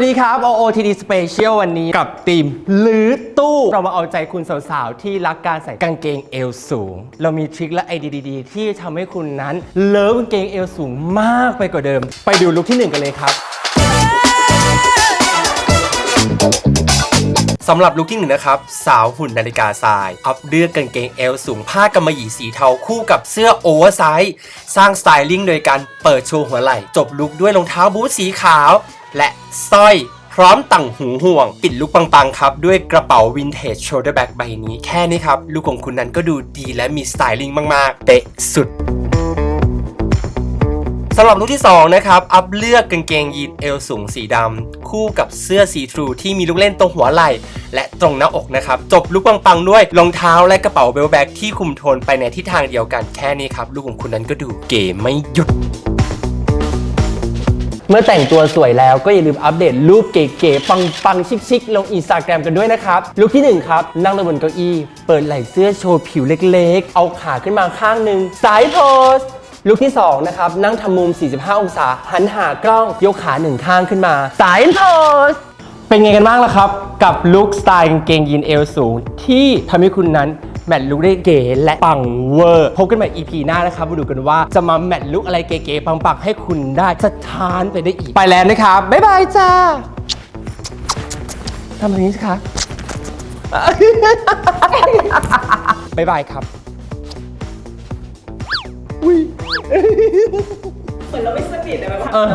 วัสดีครับ OOTD Special วันนี้กับทีมลื้อตู้ เรามาเอาใจคุณสาวๆ ที่รักการใส่กางเกงเอวสูง เรามีทริคและไอเดียดีๆ ที่ทำให้คุณนั้นเลิฟกางเกงเอวสูงมากไปกว่าเดิม ไปดูลุคที่ 1 กันเลยครับสำหรับลุคที่หนึ่งนะครับ สาวหุ่นนาฬิกาทราย อัพเลือกกางเกงเอวสูงผ้ากำมะหยี่สีเทาคู่กับเสื้อโอเวอร์ไซส์สร้างสไตลิ่งโดยการเปิดโชว์หัวไหล่ จบลุคด้วยรองเท้าบูทสีขาว และสร้อยพร้อมต่างหูห่วง ปิดลุคปังๆครับ ด้วยกระเป๋าวินเทจโชเดอร์แบ็กใบนี้แค่นี้ครับลุคของคุณนั้นก็ดูดีและมีสไตลิ่งมากๆ เป๊ะสุดสำหรับลุคที่ 2 นะครับ อัพเลือกกางเกงยีนเอวสูงสีดำ คู่กับเสื้อสีทรูที่มีลูกเล่นตรงหัวไหล่ และตรงหน้าอกนะครับ จบลุคปังๆ ด้วยรองเท้าและกระเป๋าเบลแบ็กที่คุมโทนไปในทิศทางเดียวกันแค่นี้ครับลุคของคุณนั้นก็ดูเก๋ไม่หยุด เมื่อแต่งตัวสวยแล้วก็อย่าลืมอัปเดตรูปเก๋ๆปังๆ ชิคๆ ลงอินสตาแกรมกันด้วยนะครับลุคที่ 1 ครับ นั่งลงบนเก้าอี้ เปิดไหล่เสื้อโชว์ผิวเล็กๆ เอาขาขึ้นมาข้างหนึ่งสายโพสลุคที่ 2 นะครับ นั่งทำมุม 45 องศา หันหากล้องยกขาหนึ่งข้างขึ้นมา สายโพสเป็นไงกันบ้างล่ะครับ กับลุคสไตล์กางเกงยีนเอวสูง ที่ทำให้คุณนั้น แมทลุคได้เก๋และปังเวอร์พบกันใหม่ EP หน้านะครับมาดูกันว่าจะมาแมทลุคอะไรเก๋ๆปังๆให้คุณได้สถานไปได้อีกไปแล้วนะครับบ๊ายบายจ้าทำแบบนี้สิคะบ๊ายบายครับเหมือนเราไม่สนิทเลยแบบเออ